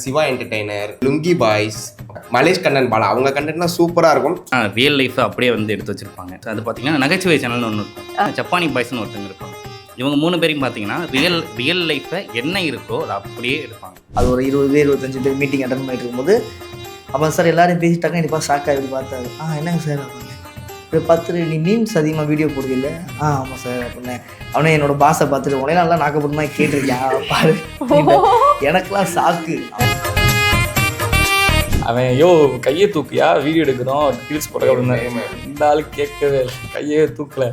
Siva entertainer Lungi Boys Malesh Kannan Bala. அவங்க கண்டென்ட்லாம் சூப்பராக இருக்கும். ரியல் லைஃப்பை அப்படியே வந்து எடுத்து வச்சிருப்பாங்க. அது பார்த்தீங்கன்னா நகைச்சுவை சேனல்னு ஒன்று இருக்கும். ஜப்பானி பாய்ஸ்னு ஒருத்தங்க இருப்பாங்க. இவங்க மூணு பேரையும் பார்த்தீங்கன்னா ரியல் ரியல் லைஃப்பை என்ன இருக்கோ அதை அப்படியே எடுப்பாங்க. அது ஒரு இருபது பேர் இருபத்தஞ்சு பேர் மீட்டிங் அட்டன் பண்ணிட்டு இருக்கும்போது அப்போ சார் எல்லாரும் பேசிட்டாங்க இப்போ ஷாக் ஆகி பார்த்தாரு. ஆ என்னங்க சார் இப்படி பார்த்துட்டு நீ மீம்ஸ் அதிகமாக வீடியோ போடுதில்ல ஆ ஆமாம் சார் அப்படின்னு அவனே என்னோட பாஸை பார்த்துட்டு உடனே நல்லா நாக்கப்படுமா கேட்டிருக்கேன் பாரு. எனக்கெல்லாம் சாக்கு அவன் யோ கையை தூக்கியா? வீடியோ எடுக்கிறோம் ரீல்ஸ் போட அப்படின்னு இந்த ஆளு கேட்கவே கையே தூக்கல.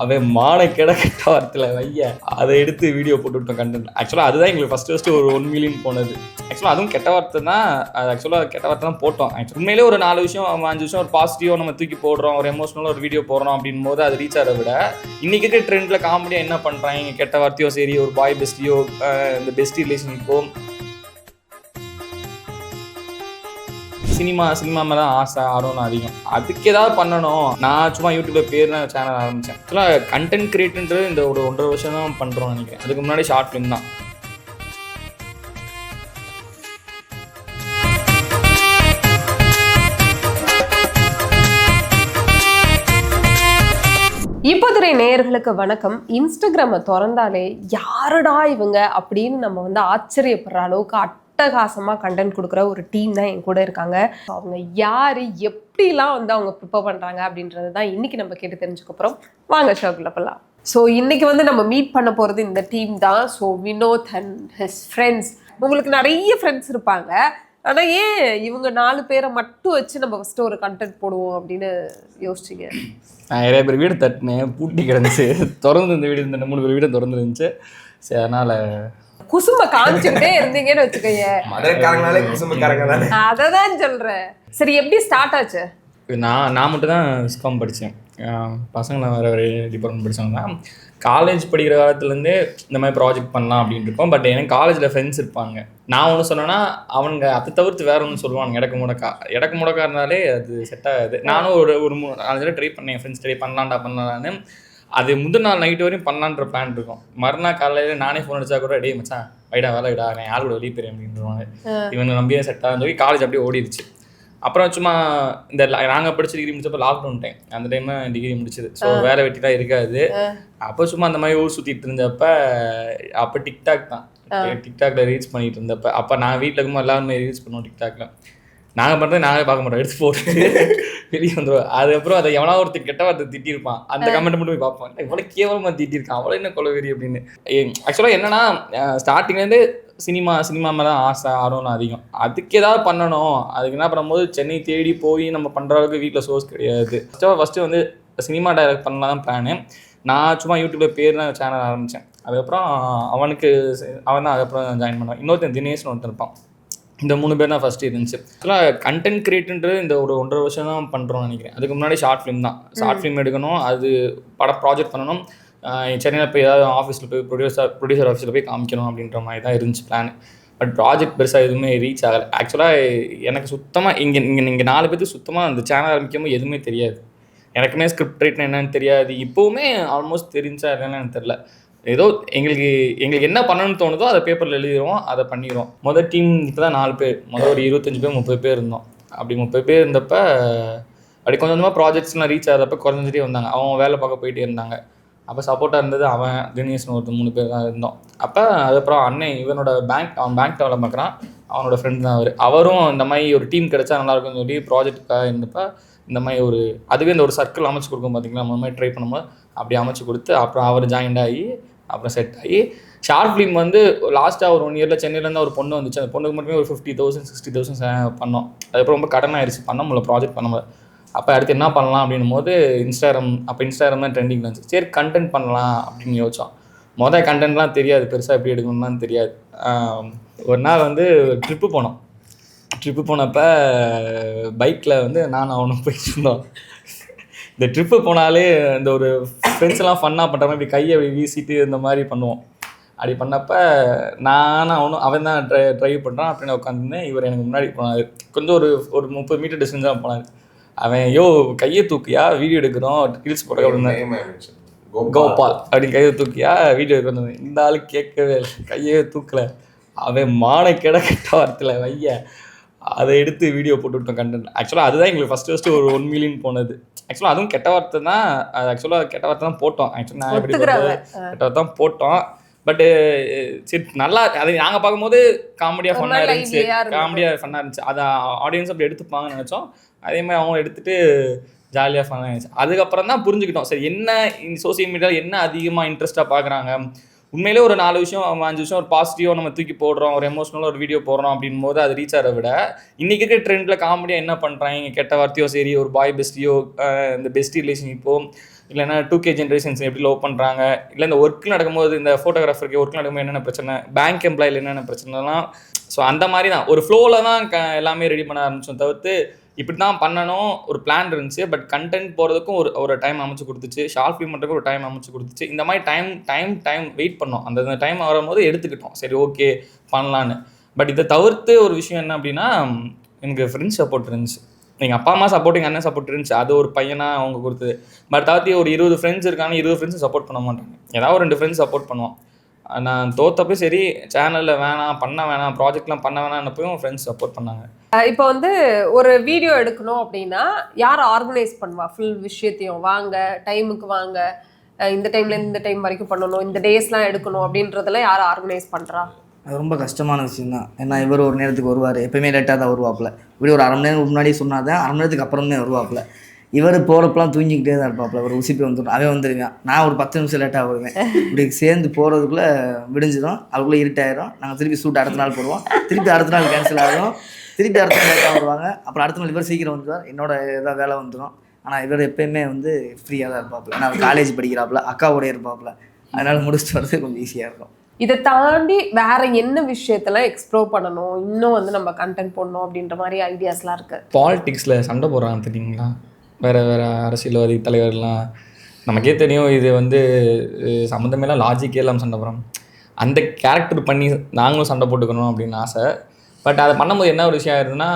அவன் மான கிடக்கட்ட கெட்ட வார்த்தையில் வைய அதை எடுத்து வீடியோ போட்டு விட்டோம் கண்டென்ட் ஆக்சுவலாக அதுதான் எங்களுக்கு ஃபஸ்ட்டு ஃபஸ்ட்டு ஒரு ஒன் மில்லியன் போனது. ஆக்சுவலாக அதுவும் கெட்ட வார்த்தை தான். அது ஆக்சுவலாக கெட்ட வார்த்தை தான் போட்டோம். உண்மையிலே ஒரு நாலு விஷயம் அஞ்சு விஷயம் ஒரு பாசிட்டிவாக நம்ம தூக்கி போடுறோம் ஒரு எமோஷனலாக ஒரு வீடியோ போடுறோம் அப்படின் போது அது ரீச் ஆகிற விட இன்னைக்கு இருக்க ட்ரெண்டில் காமெடியாக என்ன பண்ணுறாங்க கெட்ட வார்த்தையோ சரி ஒரு பாய் பெஸ்டியோ இந்த பெஸ்ட் ரிலேஷனுக்கோ சினிமா சினிமா மேலே தான் ஆசை ஆர்வம் அதிகம். அதுக்கு ஏதாவது பண்ணணும். நான் சும்மா யூடியூப்ல பேர் தான் சேனல் ஆரம்பித்தேன் ஆக்சுவலாக கண்டென்ட் கிரியேட்ன்றது இந்த ஒரு ஒன்றரை வருஷம் தான் பண்ணுறோம் நினைக்கிறேன். அதுக்கு முன்னாடி ஷார்ட் ஃபிலிம் தான். இப்போதுரை நேயர்களுக்கு வணக்கம். இன்ஸ்டாகிராமை திறந்தாலே யாருடா இவங்க? அப்படின்னு நம்ம வந்து ஆச்சரியப்படுற அளவுக்கு அட்டகாசமாக கண்டென்ட் கொடுக்குற ஒரு டீம் தான் என் கூட இருக்காங்க. அவங்க யார் எப்படிலாம் வந்து அவங்க ப்ரிப்பேர் பண்ணுறாங்க அப்படின்றது தான் இன்னைக்கு நம்ம கேட்டு தெரிஞ்சுக்க போகிறோம் வாங்க ஷோக்குள்ள போகலாம் ஸோ இன்னைக்கு வந்து நம்ம மீட் பண்ண போகிறது இந்த டீம் தான். So Vinod and his friends உங்களுக்கு நிறைய ஃப்ரெண்ட்ஸ் இருப்பாங்க. ஆனால் ஏன் இவங்க நாலு பேரை மட்டும் வச்சு நம்ம ஃபஸ்ட்டு ஒரு கண்டென்ட் போடுவோம் அப்படின்னு யோசிச்சிங்க? நான் நிறைய பேர் வீடு தட்டினேன். பூட்டி கிடந்துச்சு. திறந்து இந்த வீடு இந்த மூணு பேர் வீடு திறந்துருந்துச்சு. சரி அதனால் குசும்ப காமிச்சுக்கிட்டே இருந்தீங்கன்னு வச்சுக்கோங்க மதுரைக்காரங்கனாலே குசும்புக்காரங்க தானே? அதை தான் சொல்றேன். சரி எப்படி ஸ்டார்ட் ஆச்சு? நான் நான் மட்டும் தான் விஸ்காம் படித்தேன் பசங்களாம் வேறு வேறு டிபார்ட்மெண்ட் படித்தவங்க தான் காலேஜ் படிக்கிற காலத்துலேருந்தே இந்த மாதிரி ப்ராஜெக்ட் பண்ணலாம் அப்படின்னு இருக்கோம். பட் எனக்கு காலேஜில் ஃப்ரெண்ட்ஸ் இருப்பாங்க. நான் ஒன்று சொன்னேன்னா அவனுங்க அதை தவிர்த்து வேற ஒன்று சொல்லுவானுங்க. இடக்கு முடக்கா இடக்கு முடக்கா இருந்தாலே அது செட் ஆகாது. நானும் ஒரு ஒரு மூணு நாலு தடவை ட்ரை பண்ணேன். ஃப்ரெண்ட்ஸ் ட்ரை பண்ணலாம்டா பண்ணலான்னு அது முந்தின நாள் நைட் வரையும் பண்ணலான்ற பிளான் இருக்கும். மறுநாள் காலையில் நானே ஃபோன் அடிச்சா கூட டேய் மச்சான் வைடா வேலை விடா நான் யார் கூட வெளியே போயிருக்கேன் அப்படின்றவாங்க இவங்க நம்பியே செட் சொல்லி காலேஜ் அப்படியே ஓடிடுச்சு அப்புறம் சும்மா இந்த நாங்கள் படிச்ச டிகிரி முடிச்சப்போ லாக்டவுன் டைம் அந்த டைம் டிகிரி முடிச்சது. ஸோ வேலை வெட்டிலாம் இருக்காது. அப்போ சும்மா அந்த மாதிரி ஊர் சுற்றிட்டு இருந்தப்ப அப்போ டிக்டாக் தான். டிக்டாக்ல ரீல்ஸ் பண்ணிட்டு இருந்தப்ப அப்போ நான் வீட்டில் இருக்கும்போது எல்லாருமே ரீல்ஸ் பண்ணுவோம் டிக்டாக்ல நாங்கள் பண்ணுறது நாங்களே பார்க்க மாட்டோம். எடுத்து போட்டு வெளியே வந்துடுவோம் அதுக்கப்புறம் அதை எவனா ஒருத்தர் கெட்ட வார்த்தை திட்டிருப்பான். அந்த கமெண்ட் மட்டும் போய் பார்ப்போம். இவ்வளோ கேவலமாக திட்டிருக்கான். அவ்வளோ என்ன கொலவெறி அப்படின்னு. ஆக்சுவலாக என்னன்னா ஸ்டார்டிங்லேருந்து சினிமா சினிமா மேலே தான் ஆசை ஆர்வம் அதிகம். அதுக்கு ஏதாவது பண்ணணும். அதுக்கு என்ன பண்ணும்போது சென்னை தேடி போய் நம்ம பண்ணுற அளவுக்கு வீட்டில் சோர்ஸ் கிடையாது. ஃபஸ்ட்டு ஃபஸ்ட்டு வந்து சினிமா டைரக்ட் பண்ணலாம் தான் பிளானு நான் சும்மா யூடியூப்ல பேர் தான் சேனல் ஆரம்பித்தேன் அதுக்கப்புறம் அவனுக்கு அவன் தான் அதுக்கப்புறம் ஜாயின் பண்ணான். இன்னொருத்தன் தினேஷ்னு ஒருத்தன் இருப்பான். இந்த மூணு பேர் தான் ஃபஸ்ட்டு இருந்துச்சு. ஆக்சுவலாக கண்டென்ட் கிரியேட்டுன்றது இந்த ஒரு ஒன்றரை வருஷம் தான் பண்ணுறோம்னு நினைக்கிறேன். அதுக்கு முன்னாடி ஷார்ட் ஃபிலிம் தான். ஷார்ட் ஃபிலிம் எடுக்கணும். அது பட ப்ராஜெக்ட் பண்ணணும். சென்னையில் போய் ஏதாவது ஆஃபீஸில் போய் ப்ரொடியூசர் ப்ரொடியூசர் ஆஃபீஸில் போய் காமிக்கணும் அப்படின்ற மாதிரி தான் இருந்துச்சு பிளான் பட் ப்ராஜெக்ட் பெருசாக எதுவுமே ரீச் ஆகலை. ஆக்சுவலாக எனக்கு சுத்தமாக இங்கே இங்கே இங்கே நாலு பேருக்கு சுத்தமாக அந்த சேனல் ஆரம்பிக்கும்போது எதுவுமே தெரியாது. எனக்குமே ஸ்கிரிப்ட் ரைட்னா என்னன்னு தெரியாது. இப்போவுமே ஆல்மோஸ்ட் தெரிஞ்சா இல்லைன்னு எனக்கு தெரில ஏதோ எங்களுக்கு எங்களுக்கு என்ன பண்ணணும்னு தோணுதோ அதை பேப்பரில் எழுதிடுவோம் அதை பண்ணிடுவோம் மொதல் டீம் இப்போ தான் நாலு பேர். மொதல் ஒரு இருபத்தஞ்சு பேர் முப்பது பேர் இருந்தோம். அப்படி முப்பது பேர் இருந்தப்ப அப்படி கொஞ்சம் கொஞ்சமாக ப்ராஜெக்ட்ஸ்லாம் ரீச் ஆகிறப்ப குறைஞ்சிட்டே வந்தாங்க. அவங்க வேலை பார்க்க போயிட்டே இருந்தாங்க. அப்போ சப்போர்ட்டாக இருந்தது அவன் தினேஷ்னு ஒருத்தர் மூணு பேர் தான் இருந்தோம். அப்போ அதுக்கப்புறம் அண்ணன் இவனோட பேங்க் அவன் பேங்க் டெவலப் பார்க்குறான் அவனோட ஃப்ரெண்ட் தான் அவர். அவரும் இந்த மாதிரி ஒரு டீம் கிடைச்சா நல்லா இருக்கும்னு சொல்லி ப்ராஜெக்ட்டுக்காக இருந்தப்போ இந்த மாதிரி ஒரு அதுவே இந்த ஒரு சர்க்கிள் அமைச்சு கொடுக்கும் பார்த்தீங்களா அந்த மாதிரி ட்ரை பண்ணும்போது அப்படி அமைச்சு கொடுத்து அப்புறம் அவர் ஜாயின்ட் ஆகி அப்புறம் செட் ஆகி ஷார்ட் ஃபிலிம் வந்து லாஸ்ட்டாக ஒரு ஒன் இயரில் சென்னையிலேருந்து ஒரு பொண்ணு வந்துச்சு. அந்த பொண்ணுக்கு மட்டுமே ஒரு ஃபிஃப்டி தௌசண்ட் சிக்ஸ்டி தௌசண்ட் பண்ணோம். அதுக்கப்புறம் ரொம்ப கடன் ஆயிடுச்சு பண்ண முடியல ப்ராஜெக்ட் பண்ண முடியல. அப்போ அடுத்து என்ன பண்ணலாம் அப்படின்னும் போது இன்ஸ்டாகிராம் அப்போ இன்ஸ்டாகிராம் தான் ட்ரெண்டிங் வந்துச்சு சரி கண்டென்ட் பண்ணலாம் அப்படின்னு யோசிச்சோம். மொதல் கண்டென்ட்லாம் தெரியாது. பெருசாக எப்படி எடுக்கணும்லாம் தெரியாது. ஒரு நாள் வந்து ட்ரிப்பு போனோம். ட்ரிப்பு போனப்போ பைக்கில் வந்து நான் அவனும் போயிட்டு இருந்தோம். இந்த ட்ரிப்பு போனாலே இந்த ஒரு ஃப்ரெண்ட்ஸ் எல்லாம் ஃபன்னாக பண்ணுற மாதிரி இப்படி கையை அப்படி வீசிட்டு இந்த மாதிரி பண்ணுவோம். அப்படி பண்ணப்ப நானும் அவனும் அவன் தான் ட்ரை ட்ரைவ் பண்ணுறான் அப்படின்னு உட்காந்துருந்தேன் இவர் எனக்கு முன்னாடி போனார். கொஞ்சம் ஒரு ஒரு முப்பது மீட்டர் டிஸ்டன்ஸ் தான் போனார். அவன் யோ கையை தூக்கியா? வீடியோ எடுக்கிறோம். ரீல்ஸ் போட அப்படின்னு கோபால். அப்படின்னு கையை தூக்கியா? வீடியோ எடுக்கணும் இந்த ஆளு கேட்கவே இல்லை. கையே தூக்கல. அவன் மான கிட கெட்ட வார்த்தையில் வைய அதை எடுத்து வீடியோ போட்டு விட்டோம் கண்டென்ட் ஆக்சுவலாக அதுதான் எங்களுக்கு ஃபஸ்ட்டு ஃபஸ்ட்டு ஒரு ஒன் மில்லியன் போனது. ஆக்சுவலாக அதுவும் கெட்ட வார்த்தை தான் அது ஆக்சுவலாக கெட்ட வார்த்தை தான் போட்டோம். ஆக்சுவலாக நான் எப்படி? கெட்ட வார்த்தை தான் போட்டோம். பட்டு சரி நல்லா அது நாங்கள் பார்க்கும்போது காமெடியாக ஃபன்னாக இருந்துச்சு. காமெடியாக ஃபன்னாக இருந்துச்சு. அதை ஆடியன்ஸ் அப்படி எடுத்துப்பாங்கன்னு நினச்சோம். அதே மாதிரி அவங்க எடுத்துட்டு ஜாலியாக ஃபன்னாக இருந்துச்சு. அதுக்கப்புறம் தான் புரிஞ்சுக்கிட்டோம். சரி என்ன சோசியல் மீடியாவில் என்ன அதிகமாக இன்ட்ரெஸ்ட்டாக பார்க்குறாங்க? உண்மையிலே ஒரு நாலு விஷயம் அஞ்சு விஷயம் ஒரு பாசிட்டிவாக நம்ம தூக்கி போடுறோம் ஒரு எமோஷனலாக ஒரு வீடியோ போடுறோம் அப்படின் போது அது ரீச் ஆகிற விட இன்றைக்கி இருக்கிற ட்ரெண்டில் காமெடியாக என்ன பண்ணுறாங்க கெட்ட வார்த்தையோ சரி ஒரு பாய் பெஸ்டியோ இந்த பெஸ்ட் ரிலேஷன்ஷிப்போ இல்லைன்னா டூ கே ஜென்ரேஷன்ஸ் எப்படி லவ் பண்ணுறாங்க இல்லை இந்த ஒர்க்கில் நடக்கும்போது இந்த ஃபோட்டோகிராஃபருக்கு ஒர்க்கில் நடக்கும்போது என்னென்ன பிரச்சனை? பேங்க் எம்ப்ளாயில் என்னென்ன பிரச்சனைலாம்? ஸோ அந்த மாதிரி தான் ஒரு ஃப்ளோவில் தான் க எல்லாமே ரெடி பண்ண ஆரம்பிச்சோம் தவிர்த்து இப்படி தான் பண்ணணும் ஒரு பிளான் இருந்துச்சு. பட் கண்டென்ட் போகிறதுக்கும் ஒரு ஒரு டைம் அமைச்சு கொடுத்துச்சு. ஷார்ட் ஃபிலிம் பண்ணுறதுக்கு ஒரு டைம் அமைச்சு கொடுத்துச்சு. இந்த மாதிரி டைம் டைம் டைம் வெயிட் பண்ணோம். அந்த டைம் வரும்போது எடுத்துக்கிட்டோம். சரி ஓகே பண்ணலான்னு. பட் இதை தவிர்த்து ஒரு விஷயம் என்ன அப்படின்னா எனக்கு ஃப்ரெண்ட்ஸ் சப்போர்ட் இருந்துச்சு. எங்கள் அப்பா அம்மா சப்போர்ட் எங்கள் அண்ணன் சப்போர்ட் இருந்துச்சு. அது ஒரு பையனாக அவங்க கொடுத்தது. பட் தவிர்த்து ஒரு இருபது ஃப்ரெண்ட்ஸ் இருக்காங்க இருபது ஃப்ரெண்ட்ஸ் சப்போர்ட் பண்ண மாட்டாங்க. ஏதாவது ஒரு ரெண்டு ஃப்ரெண்ட்ஸ் சப்போர்ட் பண்ணுவோம். நான் தோத்தப்போ சரி சேனலில் வேணாம் பண்ண வேணாம் ப்ராஜெக்ட்லாம் பண்ண வேணாம்னப்பையும் ஃப்ரெண்ட்ஸ் சப்போர்ட் பண்ணாங்க. இப்போ வந்து ஒரு வீடியோ எடுக்கணும் அப்படின்னா யார் ஆர்கனைஸ் பண்ணுவா? ஃபுல் விஷயத்தையும் வாங்க டைமுக்கு வாங்க. இந்த டைம்ல இந்த டைம் வரைக்கும் பண்ணணும் இந்த டேஸ்லாம் எடுக்கணும் அப்படின்றதெல்லாம் யார் ஆர்கனைஸ் பண்ணுறா அது ரொம்ப கஷ்டமான விஷயம் தான் ஏன்னா இவர் ஒரு நேரத்துக்கு வருவார். எப்பயுமே லேட்டாக தான் வருவாப்பில். இப்படி ஒரு அரை மணி நேரம் முன்னாடி சொன்னாதான் அரை மணி நேரத்துக்கு தான் வருவாப்புல. இவர் போகிறப்பெல்லாம் தூங்கிக்கிட்டே தான் இருப்பாப்புல. ஒரு உசிப்பி வந்துடும் அவன் வந்துருக்கான் நான் ஒரு பத்து நிமிஷம் லேட்டாக வருவேன். இப்படி சேர்ந்து போகிறதுக்குள்ளே விடிஞ்சிடும் அதுக்குள்ளே இருட்டாயிரும் நாங்கள் திருப்பி சூட் அடுத்த நாள் போடுவோம். திருப்பி அடுத்த நாள் கேன்சல் ஆகிடும் திருப்பி அடுத்த நாள் லேட்டாக வருவாங்க. அப்புறம் அடுத்த நாள் இவர் சீக்கிரம் வந்துடுவார் என்னோட ஏதாவது வேலை வந்துடும் ஆனால் இவர் எப்பயுமே வந்து ஃப்ரீயாக தான் இருப்பாப்புல. ஏன்னா காலேஜ் படிக்கிறாப்புல அக்காவோடய இருப்பாப்புல. அதனால முடிச்சுட்டு வரது கொஞ்சம் ஈஸியாக இருக்கும். இதை தாண்டி வேற என்ன விஷயத்தெல்லாம் எக்ஸ்ப்ளோர் பண்ணணும்? இன்னும் வந்து நம்ம கண்டென்ட் போடணும் அப்படின்ற மாதிரி ஐடியாஸ்லாம் இருக்கு. பாலிடிக்ஸில் சண்டை போடுறாங்க தெரியுங்களா? வேறு வேறு அரசியல்வாதி தலைவர்லாம் நமக்கே தெரியும் இது வந்து சம்மந்தமேலாம் லாஜிக்கே இல்லாமல் சண்டை போடுறோம் அந்த கேரக்டர் பண்ணி நாங்களும் சண்டை போட்டுக்கணும் அப்படின்னு ஆசை. பட் அதை பண்ணும்போது என்ன ஒரு விஷயம் ஆயிருதுன்னா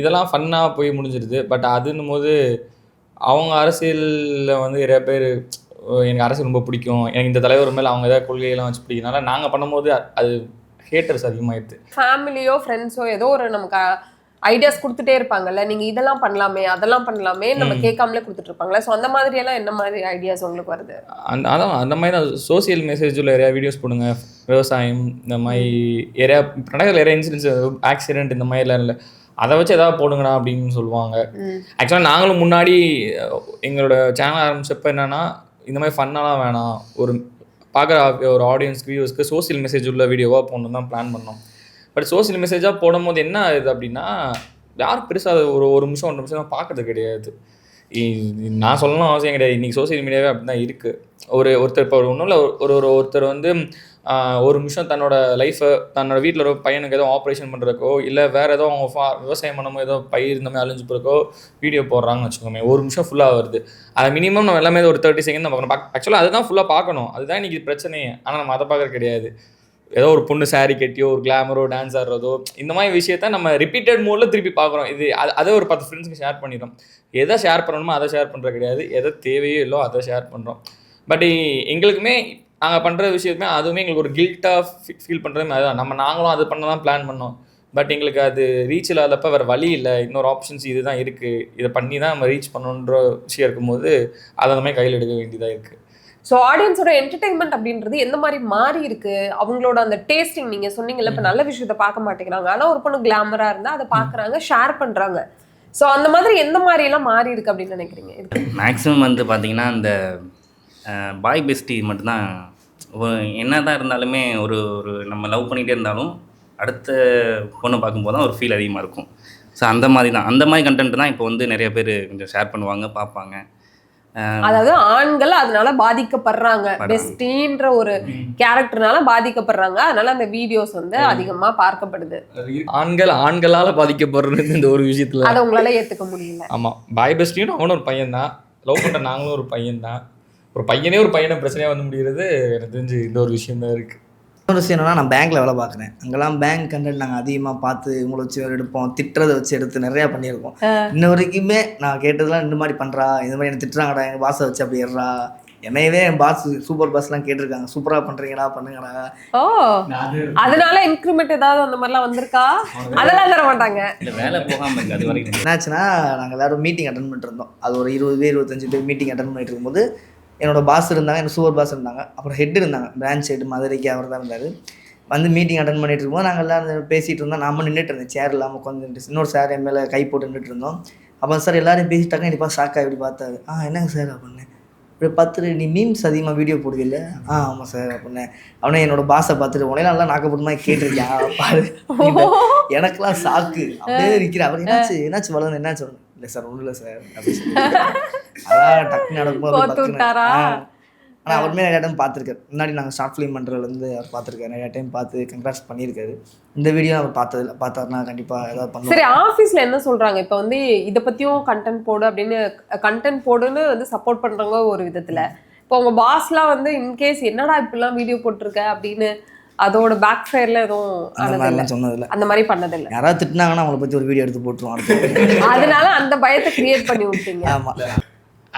இதெல்லாம் ஃபன்னாக போய் முடிஞ்சிருது. பட் அதுன்னும் போது அவங்க அரசியலில் வந்து நிறைய பேர் எனக்கு அரசியல் ரொம்ப பிடிக்கும். எனக்கு இந்த தலைவர் மேலே அவங்க ஏதாவது கொள்கையெல்லாம் வச்சு பிடிக்கிறதுனால நாங்கள் பண்ணும்போது அது ஹேட்டர்ஸ் அதிகமாகிடுது ஃபேமிலியோ ஃப்ரெண்ட்ஸோ ஏதோ ஒரு நமக்கு ஐடியாஸ் கொடுத்துட்டே இருப்பாங்கல்ல. நீங்க இதெல்லாம் பண்ணலாமே அதெல்லாம் பண்ணலாமே நம்ம கேட்காமலே கொடுத்துட்டு இருப்பாங்கல்ல ஸோ அந்த மாதிரி எல்லாம் என்ன மாதிரி ஐடியாஸ் உங்களுக்கு வருது? அந்த அதான் அந்த மாதிரி தான் சோசியல் மெசேஜில் நிறையா வீடியோஸ் போடுங்க. விவசாயம் இந்த மாதிரி நிறையா நடக்கிற நிறைய இன்சிடென்ட்ஸ் ஆக்சிடென்ட் இந்த மாதிரிலாம் இல்லை. அதை வச்சு ஏதாவது போடுங்கடா அப்படின்னு சொல்லுவாங்க. ஆக்சுவலாக நாங்களும் முன்னாடி எங்களோட சேனல் ஆரம்பிச்சப்ப என்னன்னா இந்த மாதிரி ஃபன்னெல்லாம் வேணாம். ஒரு பார்க்குற ஒரு ஆடியன்ஸ்க்கு வியூஸ்க்கு சோசியல் மெசேஜ் உள்ள வீடியோவாக போடணும் தான் பிளான் பண்ணோம். பட் சோசியல் மெசேஜாக போடும்போது என்ன ஆகுது அப்படின்னா யார் பெருசாக ஒரு ஒரு நிமிஷம் ஒன்று நிமிஷம் பார்க்கறது கிடையாது. நான் சொல்லணும் அவசியம் கிடையாது. இன்றைக்கி சோசியல் மீடியாவே அப்படி தான் இருக்குது ஒரு ஒருத்தர் இப்போ ஒன்றும் இல்லை. ஒரு ஒரு ஒருத்தர் வந்து ஒரு நிமிஷம் தன்னோட லைஃப்பை தன்னோட வீட்டில் ஒரு பையனுக்கு ஏதோ ஆப்ரேஷன் பண்ணுறக்கோ இல்லை வேறு ஏதோ அவங்க ஃபா விவசாயம் பண்ணமோ ஏதோ பயிர் இந்த மாதிரி அழிஞ்சு போகிறக்கோ வீடியோ போடுறாங்கன்னு வச்சுக்கோமே ஒரு நிமிஷம் ஃபுல்லாக வருது. அது மினிமம் நம்ம எல்லாமே ஒரு தேர்ட்டி செகண்ட் நம்ம பார்க்கணும். ஆக்சுவலாக அதுதான் ஃபுல்லாக பார்க்கணும். அதுதான் இன்றைக்கி பிரச்சனையே. ஆனால் நம்ம அதை பார்க்குறது கிடையாது. ஏதோ ஒரு பொண்ணு சாரி கட்டியோ ஒரு கிளாமரோ டான்ஸ் ஆடுறதோ இந்த மாதிரி விஷயத்த நம்ம ரிப்பீட்டட் மோடில் திருப்பி பார்க்குறோம். இது அதை ஒரு பத்து ஃப்ரெண்ட்ஸுக்கு ஷேர் பண்ணிடுறோம். எதை ஷேர் பண்ணணுமோ அதை ஷேர் பண்ணுறது கிடையாது. எதை தேவையோ இல்லோ அதை ஷேர் பண்ணுறோம் பட் எங்களுக்குமே நாங்கள் பண்ணுற விஷயத்துமே அதுவுமே எங்களுக்கு ஒரு கில்ட்டாக ஃபீல் பண்ணுறதுமே அதுதான். நம்ம நாங்களும் அது பண்ண தான் பிளான் பண்ணோம். பட் எங்களுக்கு அது ரீச் இல்லாதப்ப வேறு வழி இல்லை. இன்னொரு ஆப்ஷன்ஸ் இதுதான் இருக்குது இதை பண்ணி தான் நம்ம ரீச் பண்ணணுன்ற விஷயம் இருக்கும்போது அதை நம்ம கையில் எடுக்க வேண்டியதாக இருக்குது ஸோ ஆடியன்ஸோட என்டர்டைன்மெண்ட் அப்படின்றது எந்த மாதிரி மாறி இருக்கு? அவங்களோட அந்த டேஸ்டிங் நீங்க சொன்னீங்கல்ல இப்ப நல்ல விஷயத்த பார்க்க மாட்டேங்கிறாங்க. ஆனா ஒரு பொண்ணு கிளாமரா இருந்தா அதை பாக்குறாங்க ஷேர் பண்றாங்க. ஸோ அந்த மாதிரி எந்த மாதிரி எல்லாம் மாறி இருக்கு அப்படின்னு நினைக்கிறீங்க? மேக்ஸிமம் வந்து பார்த்தீங்கன்னா இந்த பாய் பெஸ்டி மட்டும்தான். என்ன தான் இருந்தாலுமே ஒரு ஒரு நம்ம லவ் பண்ணிகிட்டே இருந்தாலும் அடுத்த பொண்ணை பார்க்கும்போது தான் ஒரு ஃபீல் அதிகமாக இருக்கும். ஸோ அந்த மாதிரி தான் அந்த மாதிரி கண்டென்ட் தான் இப்போ வந்து நிறைய பேர் கொஞ்சம் ஷேர் பண்ணுவாங்க பார்ப்பாங்க. அதாவது ஆண்கள் அதனால பாதிக்கப்படுறாங்க. படுறாங்க. பெஸ்டின்ற ஒரு கேரக்டர்னால பாதிக்கப்படுறாங்க. அதனால அந்த வீடியோஸ் வந்து அதிகமா பார்க்கப்படுது. ஆண்கள் ஆண்களால் பாதிக்கப்படுறது இந்த ஒரு விஷயத்தில். அதை உங்களால ஏத்துக்க முடியல. ஆமாம் பாய் பெஸ்டியும் அவனும் ஒரு பையன் தான். லவ் பண்ணுற நாங்களும் ஒரு பையன் தான். ஒரு பையனே ஒரு பையனை பிரச்சனையாக வந்து முடிகிறது. எனக்கு தெரிஞ்சு இந்த ஒரு விஷயம் தான் இருக்குது இன்னொரு விஷயம் என்னன்னா நான் பேங்க்கில் வேலை பார்க்குறேன். அங்கெல்லாம் பேங்க் கண்டென்ட் நாங்கள் அதிகமாக பார்த்து இவங்களை வச்சு எடுப்போம். திட்டுறதை வச்சு எடுத்து நிறையா பண்ணியிருக்கோம். இன்ன வரைக்குமே நான் கேட்டதெல்லாம் இந்த மாதிரி பண்ணுறா இந்த மாதிரி என்ன திட்டுறாங்கடா? எங்கள் பாசை வச்சு அப்படி ஏறா என்னையவே என் பாஸ் சூப்பர் பாஸ்லாம் கேட்டிருக்காங்க. சூப்பராக பண்ணுறீங்கடா பண்ணுங்கடா. ஓ. அதனால இன்க்ரிமெண்ட் ஏதாவது அந்த மாதிரிலாம் வந்திருக்கா? அதெல்லாம் தர மாட்டாங்க. இல்லை வேலை போகாமல் இருக்கு அது வரைக்கும். என்னாச்சுன்னா நாங்கள் எல்லாரும் மீட்டிங் அட்டன் பண்ணிட்டு இருந்தோம். அது ஒரு இருபது பேர் இருபத்தஞ்சு பேர் மீட்டிங் அட்டன் பண்ணிட்டு இருக்கும்போது என்னோட பாஸ் இருந்தாங்க எனக்கு சூப்பர் பாஸ் இருந்தாங்க. அப்புறம் ஹெட் இருந்தாங்க. பிரான்ச் ஹெட் மதுரைக்கு அவர் தான் இருந்தார். வந்து மீட்டிங் அட்டன் பண்ணிட்டு இருக்கும்போது நாங்கள் எல்லாரும் பேசிகிட்டு இருந்தோம். நாம நின்றுட்டு இருந்தேன் சேர் இல்லாமல் உட்காந்துட்டு இன்னொரு சார் என் மேலே கை போட்டு நின்றுட்டு இருந்தோம். அப்போ சார் எல்லாரும் பேசிட்டாங்க. இப்படி ஷாக்கா இப்படி பார்த்தாரு. ஆ என்னங்க சார் அப்படின்னு? இப்படி பார்த்துட்டு நீ மீம்ஸ் அதிகமாக வீடியோ போடுவில்ல? ஆ ஆமாம் சார் அப்படின்னு. அவனே என்னோட பாஸை பார்த்துட்டு உடனே நல்லா நாக்கப்படுமா கேட்டிருக்கேன் பாரு. எனக்கெல்லாம் சாக்கு அப்படியே இருக்கிற அவர் என்னாச்சு? என்னாச்சு? வளர்ந்து என்னாச்சு? இல்லை சார் ஒன்றும் இல்லை சார். அதான் டக்குன்னு நடக்கும்போது. ஆனால் அவருமே நிறைய டைம் பார்த்துருக்காரு முன்னாடி நாங்கள் ஷார்ட் ஃபிலிம் பண்ணுறதுலேருந்து அவர் பார்த்துருக்காரு. நிறைய டைம் பார்த்து கங்க்ராட்ஸ் பண்ணியிருக்காரு. இந்த வீடியோ அவர் பார்த்ததில்ல பார்த்தாருன்னா கண்டிப்பாக ஏதாவது பண்ணுவோம் சரி ஆபீஸ்ல என்ன சொல்றாங்க? இப்ப வந்து இத பத்தியும் கண்டென்ட் போடு அப்படின்னு கண்டென்ட் போடுன்னு வந்து சப்போர்ட் பண்றவங்க ஒரு விதத்துல. இப்போ உங்க பாஸ்லாம் வந்து இன்கேஸ் என்னடா இப்படிலாம் வீடியோ போட்டிருக்க அப்படின்னு அதோட பேக் ஃபயர்ல எதுவும் அந்த மாதிரிலாம் சொன்னதில்ல. அந்த மாதிரி பண்ணதில்ல. யாராவது திட்டினாங்கன்னா அவங்கள பற்றி ஒரு வீடியோ எடுத்து போட்டுருவோம் அடுத்து. அதனால அந்த பயத்தை கிரியேட் பண்ணி விட்டீங்க. ஆமாம்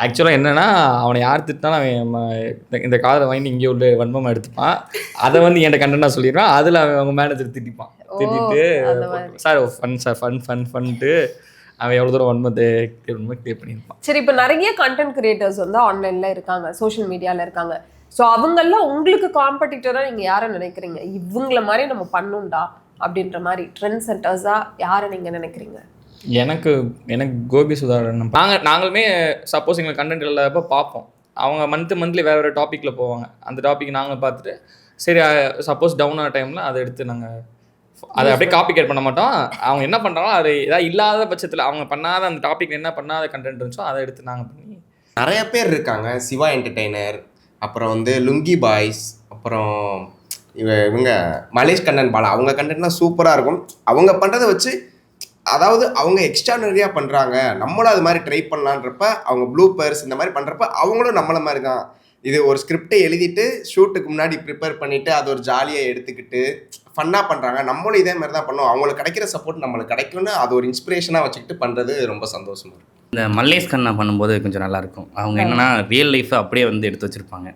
ஆக்சுவலாக என்னன்னா அவனை யார் திட்டினாலும் அவன் இந்த- இந்த காதலை வாங்கி இங்கே உள்ள வன்மமாக எடுத்துப்பான். அதை வந்து என்கிட்ட கண்டென்ட்டாக சொல்லிடுவான். அதில் அவன் அவங்க மேனேஜர் திட்டிப்பான். திட்டிட்டு அந்த மாதிரி. Sir fun sir fun fun ஃபன்ட்டு அவன் எவ்வளோ தூரம் வன்மத்தை கிளியர் பண்ணியிருப்பான். சரி இப்போ நிறைய கண்டென்ட் கிரியேட்டர்ஸ் வந்து ஆன்லைன்ல இருக்காங்க சோஷியல் மீடியால இருக்காங்க. ஸோ அவங்கள உங்களுக்கு காம்படிட்டரா நீங்க யாரை நினைக்கிறீங்க? இவங்கள மாதிரி நம்ம பண்ணுண்டா? அப்படின்ற மாதிரி ட்ரெண்ட் சென்டர்ஸா யாரை நீங்க நினைக்கிறீங்க? எனக்கு எனக்கு கோபி சுதாகரன் நாங்கள் நாங்களுமே சப்போஸ் எங்களுக்கு கண்டென்ட் இல்லாதப்போ பார்ப்போம். அவங்க மந்த் மந்த்லி வேறு வேறு டாப்பிக்கில் போவாங்க. அந்த டாபிக் நாங்கள் பார்த்துட்டு சரி சப்போஸ் டவுன் ஆன டைமில் அதை எடுத்து நாங்கள் அதை அப்படியே காப்பி கேட் பண்ண மாட்டோம். அவங்க என்ன பண்ணுறாங்களோ அது ஏதாவது இல்லாத பட்சத்தில் அவங்க பண்ணாத அந்த டாபிக் என்ன பண்ணாத கண்டென்ட் இருந்துச்சோ அதை எடுத்து நாங்கள் பண்ணி நிறைய பேர் இருக்காங்க. சிவா என்டர்டெய்னர் அப்புறம் வந்து லுங்கி பாய்ஸ் அப்புறம் இவ இவங்க மலேஷ் கண்ணன் பாலா அவங்க கண்டென்ட்லாம் சூப்பராக இருக்கும். அவங்க பண்ணுறதை வச்சு அதாவது அவங்க எக்ஸ்ட்ரானரியாக பண்ணுறாங்க நம்மளும் அது மாதிரி ட்ரை பண்ணலான்றப்ப அவங்க ப்ளூ பேர்ஸ் இந்த மாதிரி பண்ணுறப்ப அவங்களும் நம்மளை மாதிரி தான். இது ஒரு ஸ்கிரிப்டை எழுதிட்டு ஷூட்டுக்கு முன்னாடி ப்ரிப்பேர் பண்ணிவிட்டு அது ஒரு ஜாலியாக எடுத்துக்கிட்டு ஃபன்னாக பண்ணுறாங்க நம்மளும் இதே மாதிரி தான் பண்ணுவோம். அவங்களுக்கு கிடைக்கிற சப்போர்ட் நம்மளுக்கு கிடைக்கும்னு அது ஒரு இன்ஸ்பிரேஷனாக வச்சுக்கிட்டு பண்ணுறது ரொம்ப சந்தோஷமாக இருக்கும் இந்த மல்லேஷ் கண்ணா பண்ணும்போது கொஞ்சம் நல்லா இருக்கும் அவங்க என்னன்னா ரியல் லைஃப்பை அப்படியே வந்து எடுத்து வச்சிருப்பாங்க.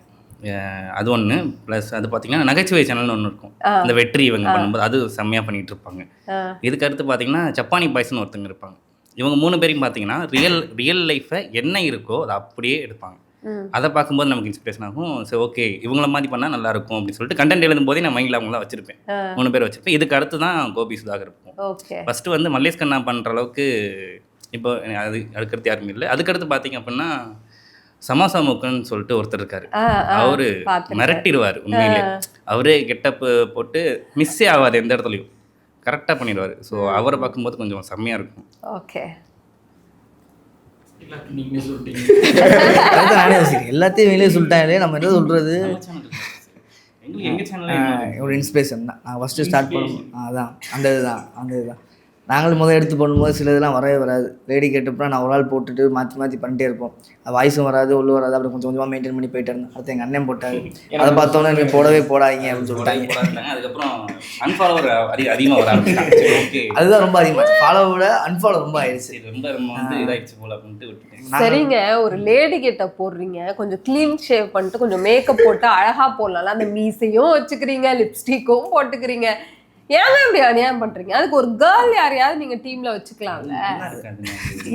அது ஒன்று ப்ளஸ் அது பார்த்தீங்கன்னா நகைச்சுவை சேனல்னு ஒன்று இருக்கும். ஆ. இந்த வெற்றி இவங்க பண்ணும்போது அது செம்மையாக பண்ணிட்டு இருப்பாங்க. இதுக்கு அடுத்து பார்த்தீங்கன்னா ஜப்பானி பாய்ஸ்னு ஒருத்தங்க இருப்பாங்க. இவங்க மூணு பேரையும் பார்த்தீங்கன்னா ரியல் ரியல் லைஃப்பை என்ன இருக்கோ அதை அப்படியே எடுப்பாங்க. அதை பார்க்கும்போது நமக்கு இன்ஸ்பிரேஷன் ஆகும். சரி ஓகே இவங்கள மாதிரி பண்ணால் நல்லா இருக்கும் அப்படின்னு சொல்லிட்டு கண்டென்ட் எழுதும் போதே நான் மைண்டில் அவங்களாம் வச்சிருப்பேன். மூணு பேர் வச்சிருப்பேன். இதுக்கு அடுத்து தான் கோபி சுதாகர் இருக்கும். ஃபஸ்ட்டு வந்து மல்லேஷ் கண்ணா பண்ணுற அளவுக்கு இப்போ அது அதுக்கடுத்து யாருமே இல்லை. அதுக்கடுத்து பார்த்தீங்க அப்படின்னா சமாசாமுக்குன்னு சொல்லிட்டு ஒருத்தர் இருக்காரு. அவரு. மிரட்டிடுவார் உண்மையிலே. அவரே கெட்டப்பு போட்டு மிஸ்ஸே ஆகாது எந்த இடத்துலையும். கரெக்டாக பண்ணிடுவார். ஸோ அவரை பார்க்கும்போது கொஞ்சம் செம்மையாக இருக்கும். ஓகே. எல்லாத்தையும் வெளியே சொல்லிட்டாங்களே நம்ம என்ன ஒரு இன்ஸ்பிரேஷன் தான். நான் ஃபஸ்ட்டு ஸ்டார்ட் பண்ணுவோம் அதான். அந்த இதுதான். அந்த இதுதான். நாங்களும் முதல் எடுத்து பண்ணும்போது சில இதெல்லாம் வரவே வராது. லேடி கேட்டப்பறம் நான் ஒரு ஆள் போட்டுட்டு மாற்றி மாற்றி பண்ணிட்டே இருப்போம். வாய்ஸும் வராது உள்ள வராது. அப்படி கொஞ்சம் கொஞ்சமாக மெயின்டைன் பண்ணி போயிட்டே இருந்தேன். அடுத்து எங்கள் அண்ணன் போட்டாரு. அதை பார்த்தோன்னே நீங்கள் போடவே போடாதீங்க அப்படின்னு சொல்லிட்டாங்க. அதுக்கப்புறம் அன்ஃபாலோவர் அதிக அதிகமாக வர அதுதான் ரொம்ப அதிகமாக ஃபாலோ விட அன்ஃபாலோ ரொம்ப ஆயிடுச்சு. ரொம்ப வந்து இதாகிடுச்சு போல அப்படின்ட்டு விட்டுட்டேன். சரிங்க. ஒரு லேடி கிட்ட போடுறீங்க. கொஞ்சம் க்ளீன் ஷேவ் பண்ணிட்டு கொஞ்சம் மேக்கப் போட்டு அழகா போடலாம் அந்த மீசையும் வச்சுக்கிறீங்க லிப்ஸ்டிக்கும் போட்டுக்கிறீங்க. ஏங்க இப்படி அநியாயம் பண்றீங்க? அதுக்கு ஒரு கேர்ள் யாரையாவது நீங்க டீம்ல வச்சுக்கலாம்ல.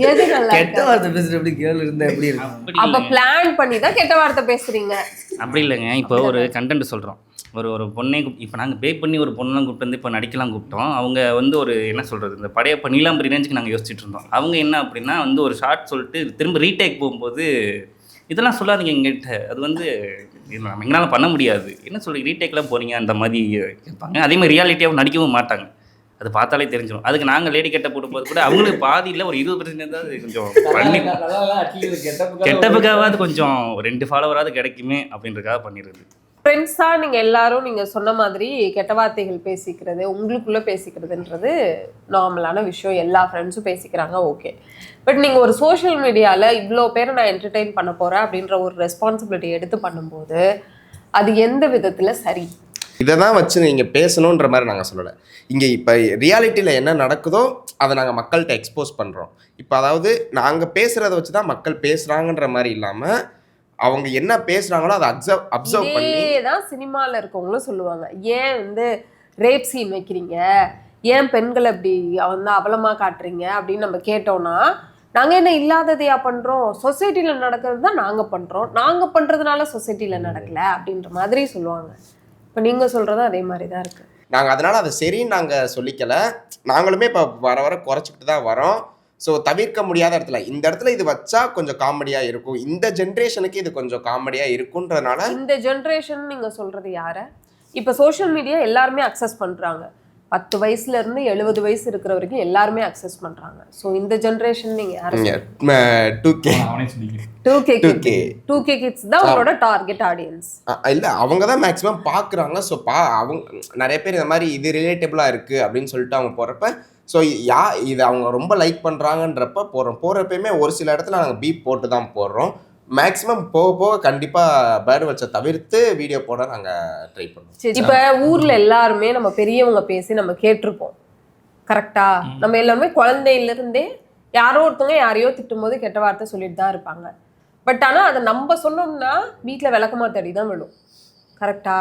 எது நல்லா கெட்ட? வார்த்தை பேசுகிற எப்படி கேர்ள் இருந்தால் எப்படி இருக்கும்? அப்படி அப்ப பிளான் பண்ணி தான் கெட்ட வார்த்தை பேசுறீங்க. அப்படி இல்லைங்க. இப்போ ஒரு கண்டென்ட் சொல்கிறோம் ஒரு ஒரு பொண்ணை இப்போ நாங்கள் பே பண்ணி ஒரு பொண்ணெலாம் கூப்பிட்டு வந்து இப்போ நடிக்கலாம் கூப்பிட்டோம். அவங்க வந்து ஒரு என்ன சொல்கிறது இந்த படையப்ப நீலாம்பரி ரேஞ்சுக்கு நாங்கள் யோசிச்சுட்டு இருந்தோம். அவங்க என்ன அப்படின்னா வந்து ஒரு ஷார்ட் சொல்லிட்டு திரும்ப ரீடேக் போகும்போது இதெல்லாம் சொல்லாதீங்க எங்கிட்ட அது வந்து நம்ம எங்களால் பண்ண முடியாது என்ன சொல்லி ரீடேக்லாம் போகிறீங்க அந்த மாதிரி கேட்பாங்க அதே மாதிரி ரியாலிட்டியாகவும் நடிக்கவும் மாட்டாங்க அது பார்த்தாலே தெரிஞ்சிடும் அதுக்கு நாங்கள் லேடி கெட்ட போடும்போது கூட அவங்களுக்கு பாதியில் ஒரு இருபது பர்சன்ட் தான் கொஞ்சம் பண்ணி கெட்டப்புக்காவது கொஞ்சம் ஒரு ரெண்டு ஃபாலோவராவது கிடைக்குமே அப்படின்றதுக்காக பண்ணிடுறது ஃப்ரெண்ட்ஸாக நீங்கள் எல்லாரும் நீங்கள் சொன்ன மாதிரி கெட்ட வார்த்தைகள் பேசிக்கிறது உங்களுக்குள்ளே பேசிக்கிறதுன்றது நார்மலான விஷயம். எல்லா ஃப்ரெண்ட்ஸும் பேசிக்கிறாங்க ஓகே பட் நீங்கள் ஒரு சோஷியல் மீடியாவில் இவ்வளோ பேரை நான் என்டர்டெயின் பண்ண போகிறேன் அப்படின்ற ஒரு ரெஸ்பான்சிபிலிட்டி எடுத்து பண்ணும்போது அது எந்த விதத்தில் சரி? இதை தான் வச்சு நீங்கள் பேசணுன்ற மாதிரி நாங்கள் சொல்லலை. இங்கே இப்போ ரியாலிட்டியில் என்ன நடக்குதோ அதை நாங்கள் மக்கள்கிட்ட எக்ஸ்போஸ் பண்ணுறோம் இப்போ அதாவது நாங்கள் பேசுகிறத வச்சு தான் மக்கள் பேசுகிறாங்கன்ற மாதிரி இல்லாமல் அவங்க என்ன பேசுறாங்களோ அதை அப்சர்வ் அப்சர்வ் பண்ணி இதேதான் சினிமால இருக்கவங்களும் சொல்லுவாங்க. ஏன் வந்து ரேப் சீன் வைக்கிறீங்க? ஏன் பெண்களை அப்படி வந்து அவலமா காட்டுறீங்க? அப்படின்னு நம்ம கேட்டோம்னா நாங்க என்ன இல்லாததையா பண்றோம்? சொசைட்டில நடக்கிறது தான் நாங்க பண்றோம். நாங்க பண்றதுனால சொசைட்டில நடக்கல அப்படின்ற மாதிரி சொல்லுவாங்க. இப்ப நீங்க சொல்றதும் அதே மாதிரி தான் இருக்கு. நாங்கள் அதனால அதை சரின்னு நாங்கள் சொல்லிக்கல. நாங்களுமே இப்போ வர வர குறைச்சிக்கிட்டு தான் வரோம். ஸோ தவிர்க்க முடியாத இடத்துல இந்த இடத்துல இது வச்சா கொஞ்சம் காமெடியாக இருக்கும். இந்த ஜென்ரேஷனுக்கு இது கொஞ்சம் காமெடியாக இருக்குன்றதுனால இந்த ஜென்ரேஷன் நீங்க சொல்றது யார? இப்ப சோஷியல் மீடியா எல்லாருமே அக்சஸ் பண்றாங்க. பத்து வயசுல இருந்து எழுபது வயசு இருக்கிற வரைக்கும் எல்லாருமே அக்சஸ் பண்றாங்க. ஸோ இந்த ஜென்ரேஷன் நீங்க யாரு? டூ கே அவனே சொல்லிக்கிறேன். Two K 2K. Two K kids தான் உங்களோட டார்கெட் ஆடியன்ஸ் இல்லை அவங்க தான் மேக்ஸிமம் பார்க்குறாங்க ஸோ பா அவங்க நிறைய பேர் இந்த மாதிரி இது ரிலேட்டபிளாக இருக்குது அப்படின்னு சொல்லிட்டு அவங்க போகிறப்ப ஸோ யா இது அவங்க ரொம்ப லைக் பண்ணுறாங்கன்றப்ப போடுறோம் போகிறப்பயுமே ஒரு சில இடத்துல நாங்கள் பீப் போட்டு தான் போடுறோம். மேக்ஸிமம் போக போக கண்டிப்பாக பேர்டு வச்ச தவிர்த்து வீடியோ போட நாங்கள் ட்ரை பண்ணுவோம். இப்ப ஊர்ல எல்லாருமே நம்ம பெரியவங்க பேசி நம்ம கேட்டிருப்போம். கரெக்டா நம்ம எல்லாருமே குழந்தையில இருந்தே யாரோ ஒருத்தவங்க யாரையோ திட்டும் போது கெட்ட வார்த்தை சொல்லிட்டு தான் இருப்பாங்க. பட் ஆனா அதை நம்ம சொன்னோம்னா வீட்ல விளக்கமா தேடி தான் விழும். கரெக்டா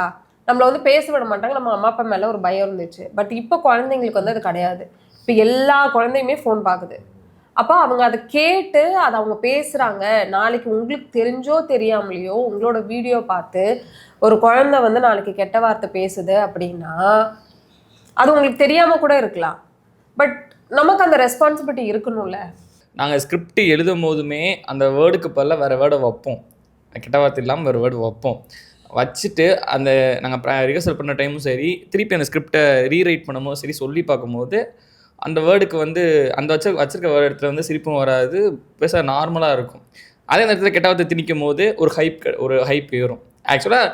நம்மள வந்து பேச விட மாட்டாங்க. நம்ம அம்மா அப்பா மேல ஒரு பயம் இருந்துச்சு. பட் இப்போ குழந்தைங்களுக்கு வந்து அது கிடையாது. இப்போ எல்லா குழந்தையுமே ஃபோன் பார்க்குது அப்போ அவங்க அதை கேட்டு அதை அவங்க பேசுகிறாங்க நாளைக்கு உங்களுக்கு தெரிஞ்சோ தெரியாமலையோ உங்களோட வீடியோ பார்த்து ஒரு குழந்தை வந்து நாளைக்கு கெட்ட வார்த்தை பேசுது அப்படின்னா அது உங்களுக்கு தெரியாமல் கூட இருக்கலாம். பட் நமக்கு அந்த ரெஸ்பான்சிபிலிட்டி இருக்கணும்ல. நாங்கள் ஸ்கிரிப்ட் எழுதும் போதுமே அந்த வேர்டுக்கு பதில் வேறு வேர்டை வைப்போம். கெட்ட வார்த்தை இல்லாமல் வேறு வேர்டு வைப்போம். வச்சுட்டு அந்த நாங்கள் ரிஹர்சல் பண்ண டைமும் சரி திருப்பி அந்த ஸ்கிரிப்டை ரீரைட் பண்ணும்போது சரி சொல்லி பார்க்கும்போது அந்த வேர்டுக்கு வந்து அந்த வச்ச வச்சிருக்க வேர்டு இடத்துல வந்து சிரிப்பும் வராது பேச நார்மலாக இருக்கும். அதே நேரத்தில் கெட்ட வார்த்தை திணிக்கும் போது ஒரு ஹைப் ஒரு ஹைப் ஏறும். ஆக்சுவலாக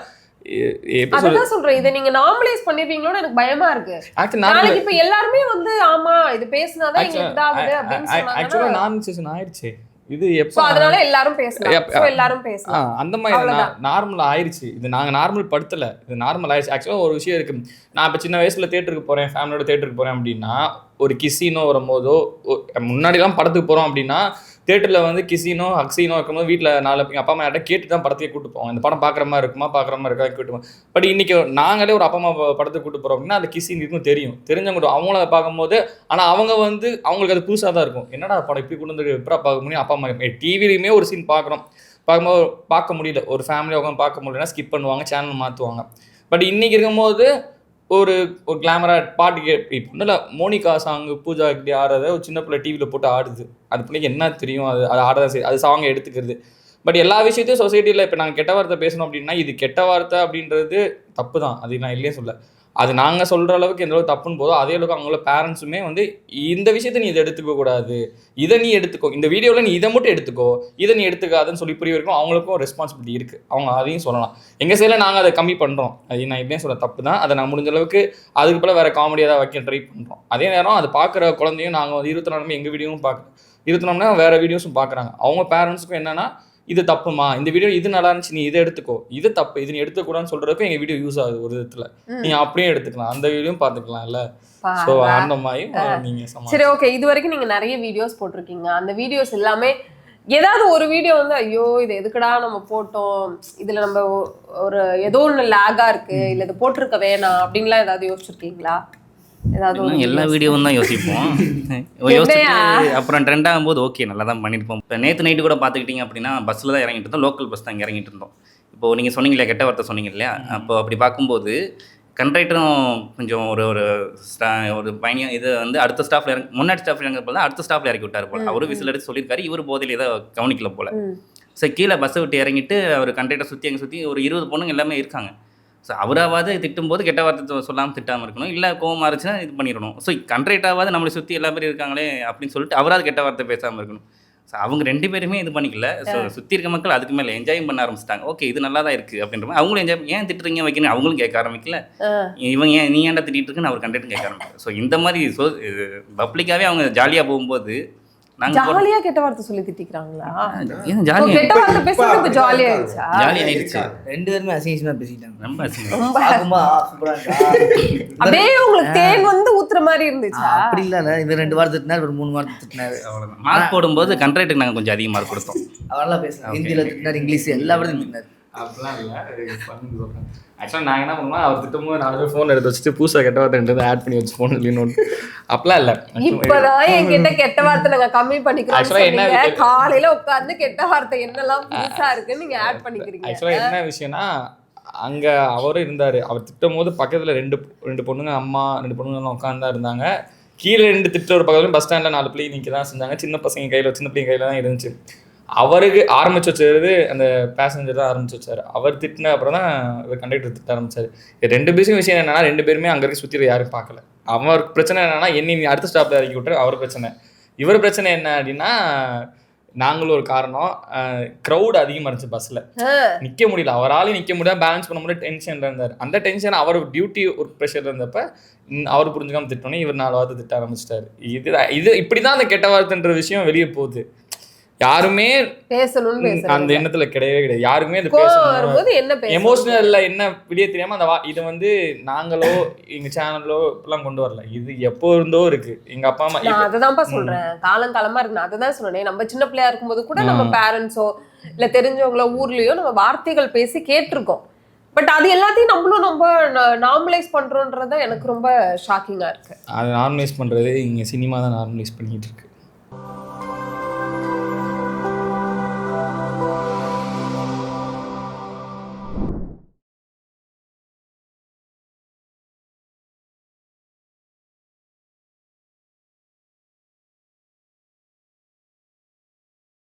அதான் சொல்றேன். இதை நீங்க நார்மலைஸ் பண்ணிருப்பீங்களோன்னு எனக்கு பயமா இருக்கு. ஆக்சுவலி நாளைக்கு இப்ப எல்லாருமே வந்து ஆமா இது பேசினாதான் இதாகுது சொன்னாங்கன்னா நார்மலைசேஷன் ஆயிடுச்சு. இது எப்போ அதனால எல்லாரும் பேசலாம். எல்லாரும் பேசலாம். அந்த மாதிரி. நார்மல் ஆயிடுச்சு. இது நாங்கள் நார்மல் படுத்தலை. இது நார்மல் ஆயிடுச்சு. ஆக்சுவலாக ஒரு விஷயம் இருக்கு. நான் இப்போ சின்ன வயசில் தேட்டருக்கு போகிறேன் ஃபேமிலியோட தேட்டருக்கு போகிறேன் அப்படின்னா ஒரு கிசினோ வரும்போதோ முன்னாடிலாம் படத்துக்கு போகிறோம் அப்படின்னா தேட்டரில் வந்து கிசினோ அக்ஸினோ இருக்கும்போது வீட்டில் நாலு எங்கள் அப்பா அம்மா யார்ட்ட கேட்டு தான் படத்தையே கூட்டு போவோம். இந்த படம் பார்க்குற மாதிரி இருக்குமா பார்க்குற மாதிரி இருக்கா கூட்டு போவோம். பட் இன்றைக்கி நாங்களே ஒரு அப்பா அம்மா படத்துக்கு கூட்டு போகிறோம் அப்படின்னா அது கிசின் இருக்கும் தெரியும். தெரிஞ்சவங்க அவங்கள பார்க்கும்போது ஆனால் அவங்க வந்து அவங்களுக்கு அது புதுசாக தான் இருக்கும். என்னடா படம் இப்படி கொண்டு வந்து எப்படா பார்க்க முடியும்? அப்பா அம்மா டிவிலையுமே ஒரு சீன் பார்க்குறோம். பார்க்கும்போது பார்க்க முடியல. ஒரு ஃபேமிலியாக உட்காந்து பார்க்க முடியலன்னா ஸ்கிப் பண்ணுவாங்க சேனல் மாற்றுவாங்க பட் இன்றைக்கி இருக்கும்போது ஒரு ஒரு கிளாமரா பாட்டு கே இப்போ ஒன்றும் இல்லை மோனிகா சாங்கு பூஜா இப்படி ஆடுறத ஒரு சின்ன பிள்ளை டிவியில் போட்டு ஆடுது. அது பிள்ளைக்கு என்ன தெரியும்? அது அது ஆடதான் சரி அது சாங்கை எடுத்துக்கிறது. பட் எல்லா விஷயத்தையும் சொசைட்டியில் இப்போ நாங்கள் கெட்ட வார்த்தை பேசணும் அப்படின்னா இது கெட்ட வார்த்தை அப்படின்றது தப்பு தான் அது நான் இல்லையே சொல்ல அது நாங்கள் சொல்கிற அளவுக்கு எந்த அளவுக்கு தப்புன்னு போதோ அதே அளவுக்கு அவங்களோட பேரண்ட்ஸுமே வந்து இந்த விஷயத்தை நீ இதை எடுத்துக்க கூடாது. இதை நீ எடுத்துக்கோ. இந்த வீடியோவில் நீ இதை மட்டும் எடுத்துக்கோ. இதை நீ எடுத்துக்காதுன்னு சொல்லி புரிய வரைக்கும் அவங்களுக்கும் ரெஸ்பான்சிபிலிட்டி இருக்குது அவங்க அதையும் சொல்லலாம். எங்கள் சைடில் நாங்கள் அதை கம்மி பண்ணுறோம் அது நான் இப்படியே சொல்ல தப்பு தான் அதை நான் முடிஞ்ச அளவுக்கு அதுக்கு போல் வேறு காமெடியாக தான் வைக்க ட்ரை பண்ணுறோம் அதே நேரம் அது பார்க்குற குழந்தையும் நாங்கள் வந்து இருபத்தி நாலுமே எங்கள் வீடியோவும் பார்க்குறோம் இருபத்தி நாலுனா வேறு வீடியோஸும் பார்க்குறாங்க. அவங்க பேரண்ட்ஸுக்கும் என்னென்னா இது தப்புமா? இந்த வீடியோ இது நல்லா இருந்துச்சு நீ இதை எடுத்துக்கோ. இது தப்பு இது நீ எடுத்துக்கூடாதுன்னு சொல்கிறதுக்கும் எங்கள் வீடியோ யூஸ் ஆகுது ஒரு விதத்தில். நீங்கள் அப்படியே எடுத்துக்கலாம். அந்த வீடியோவும் பார்த்துக்கலாம்ல. ஸோ பாரா. அந்த மாதிரி நீங்கள் சமா சரி ஓகே இது வரைக்கும் நீங்க நிறைய வீடியோஸ் போட்டிருக்கீங்க. அந்த வீடியோஸ் எல்லாமே ஏதாவது ஒரு வீடியோ வந்து ஐயோ இது எதுக்குடா நம்ம போட்டோம்? இதுல நம்ம ஒரு ஏதோ ஒண்ணு லேகா இருக்கு. இல்ல இது போட்டிருக்க வேணாம். அப்படின்லாம் ஏதாவது யோசிச்சிருக்கீங்களா? ஏதாவது எல்லா? வீடியோவும் தான் யோசிப்போம். யோசிச்சுட்டு அப்புறம் ட்ரெண்ட் ஆகும்போது ஓகே நல்லா தான் பண்ணியிருப்போம் இப்போ நேற்று நைட்டு கூட பார்த்துக்கிட்டிங்க அப்படின்னா பஸ்ஸில் தான் இறங்கிட்டு இருந்தோம். லோக்கல் பஸ் தான் இறங்கிட்டு இருந்தோம். இப்போ நீங்கள் சொன்னீங்களே கெட்ட வார்த்தை சொன்னீங்க இல்லையா? அப்போ அப்படி பார்க்கும்போது கண்ட்ரைட்டரும் கொஞ்சம் ஒரு ஒரு ஒரு பயணியம் இது வந்து அடுத்த ஸ்டாஃப்ல இறங்க முன்னாடி ஸ்டாஃப்ல இறங்க போல அடுத்த ஸ்டாஃப்ல இறக்கி விட்டார் போல. அவரும் விசில் எடுத்து சொல்லியிருக்காரு. இவர் போதையில் ஏதோ கவனிக்கல போல. ஸோ கீழே பஸ்ஸை விட்டு இறங்கிட்டு அவர் கண்ட்ரைட்டர் சுற்றி அங்கே சுற்றி ஒரு இருபது பொண்ணுங்க எல்லாமே இருக்காங்க. ஸோ அவராவது திட்டும்போது கெட்ட வார்த்தை சொல்லாமல் திட்டாமல் இருக்கணும். இல்லை கோவமாக இருந்துச்சுன்னா இது பண்ணிடணும். ஸோ கண்ட்ரைட்டாவது நம்மளை சுற்றி எல்லா பேரும் இருக்காங்களே அப்படின்னு சொல்லிட்டு அவராவது கெட்ட வார்த்தை பேசாமல் இருக்கணும். ஸோ அவங்க ரெண்டு பேருமே இது பண்ணிக்கல. ஸோ சுற்றி இருக்க மக்கள் அதுக்கு மேலே என்ஜாய் பண்ண ஆரம்பிச்சிட்டாங்க. ஓகே இது நல்லா தான் இருக்குது அப்படின்ற மாதிரி அவங்களும் என்ஜாய் ஏன் திட்டுறீங்க வைக்கணும் அவங்களும் கேட்க ஆரம்பிக்கல. இவங்க ஏன் நீ ஏன்டா திட்டிட்டு இருக்குன்னு அவர் கண்டக்டும் கேட்க ஆரம்பிக்கல ஸோ இந்த மாதிரி ஸோ பப்ளிக்காகவே அவங்க ஜாலியாக போகும்போது ஜாலியா கெட்ட வார்த்தை சொல்லி திட்டிக்கிறாங்களா? கெட்ட வார்த்தை பேசுறது இப்ப ஜாலி ஆயிடுச்சா? ஜாலி ஆயிடுச்சு. ரெண்டு பேருமே அசிங்கமாக பேசிட்டாங்க. ரொம்ப அசிங்கம். அப்படியே உங்களுக்கு தேன் வந்து ஊத்துற மாதிரி இருந்துச்சா? அப்படி இல்ல இது ரெண்டு வாரம் திட்டினார் ஒரு மூணு வாரம் திட்டினாரு. மார்க் போடும்போது கண்ட்ராக்டுக்கு நாங்கள் கொஞ்சம் அதிக மார்க் கொடுத்தோம் அவரெல்லாம் பேசலாம் ஹிந்தியில் திட்டினார் இங்கிலீஷ் எல்லா விடத்தையும் திட்டினார். அப்படிலாம் இல்லை. சொல்கிறேன் ஆக்சுவலாக நாங்கள் என்ன பண்ணுவோம் அவர் திட்டும்போது நாலு பேர் ஃபோன் எடுத்து வச்சுட்டு புதுசாக கெட்ட வார்த்தை ஆட் பண்ணி வச்சு ஃபோன் இல்லைன்னு அப்படிலாம் இல்லை. இப்பதான் என்கிட்ட கெட்ட வார்த்தை நாங்க கம்மி பண்ணிக்கிறோம் என்ன? காலையில உட்கார்ந்து கெட்ட வார்த்தை என்னெல்லாம் புதுசா இருக்குன்னு நீங்க ஆட் பண்ணிக்கிறீங்க. ஆக்சுவலாக என்ன விஷயம்னா அங்கே அவரும் இருந்தார். அவர் திட்டும் போது பக்கத்தில் ரெண்டு ரெண்டு பொண்ணுங்க அம்மா ரெண்டு பொண்ணுங்கலாம் உட்காந்து தான் இருந்தாங்க. கீழே ரெண்டு திட்ட ஒரு பக்கத்துலையும் பஸ் ஸ்டாண்டில் நாலு பிள்ளை நிற்க தான் செஞ்சாங்க. சின்ன பசங்க கையில் சின்ன பிள்ளைங்க கையில் தான் இருந்துச்சு. அவருக்கு ஆரம்பிச்சு வச்சது அந்த பேசஞ்சர் தான் ஆரம்பிச்சு வச்சார். அவர் திட்டின அப்புறம் தான் இவர் கண்டக்டர் திட்ட ஆரம்பிச்சார். இது ரெண்டு பேரும் விஷயம் என்னன்னா ரெண்டு பேருமே அங்கே இருக்க சுற்றி யாரும் பார்க்கல. அவருக்கு பிரச்சனை என்னன்னா என்னை நீ அடுத்த ஸ்டாப்பில் இறக்கி விட்டு அவர் பிரச்சனை. இவர் பிரச்சனை என்ன அப்படின்னா நாங்களும் ஒரு காரணம். க்ரௌட் அதிகமாக இருந்துச்சு பஸ்ஸில் நிக்க முடியல. அவரால நிக்க முடியல. பேலன்ஸ் பண்ண முடியல. டென்ஷன்ல இருந்தார். அந்த டென்ஷன் அவர் டியூட்டி ஒரு ப்ரெஷர்ல இருந்தப்ப அவர் புரிஞ்சுக்காம திட்டோன்னே இவர் நாலு வார்த்தை திட்ட ஆரம்பிச்சிட்டாரு. இது இது இப்படிதான் அந்த கெட்ட வார்த்தைன்ற விஷயம் வெளியே போகுது. யாருமே பேசணும்னு அந்த எண்ணத்துல கிடையவே கிடையாது. யாருமே அது வரும்போது என்ன எமோஷனல்ல என்ன விடிய தெரியாம அந்த இதை வந்து நாங்களோ எங்க சேனலோ இப்பெல்லாம் கொண்டு வரல. இது எப்போ இருந்தோ இருக்கு. எங்க அப்பா அம்மா நான் அததான்ப்பா சொல்றேன். காலங்காலமா இருக்கு. நான் அததான் சொன்னேன் நம்ம சின்ன பிள்ளையா இருக்கும்போது கூட நம்ம பேரண்ட்ஸோ இல்ல தெரிஞ்சவங்களோ ஊர்லயோ நம்ம வார்த்தைகள் பேசி கேட்டிருக்கோம். பட் அது எல்லாத்தையும் நம்மளும் நம்ம நார்மலைஸ் பண்றோன்றத எனக்கு ரொம்ப ஷாக்கிங்கா இருக்கு. அதை நார்மலைஸ் பண்றது இங்க சினிமா தான் நார்மலைஸ் பண்ணிட்டு இருக்கு.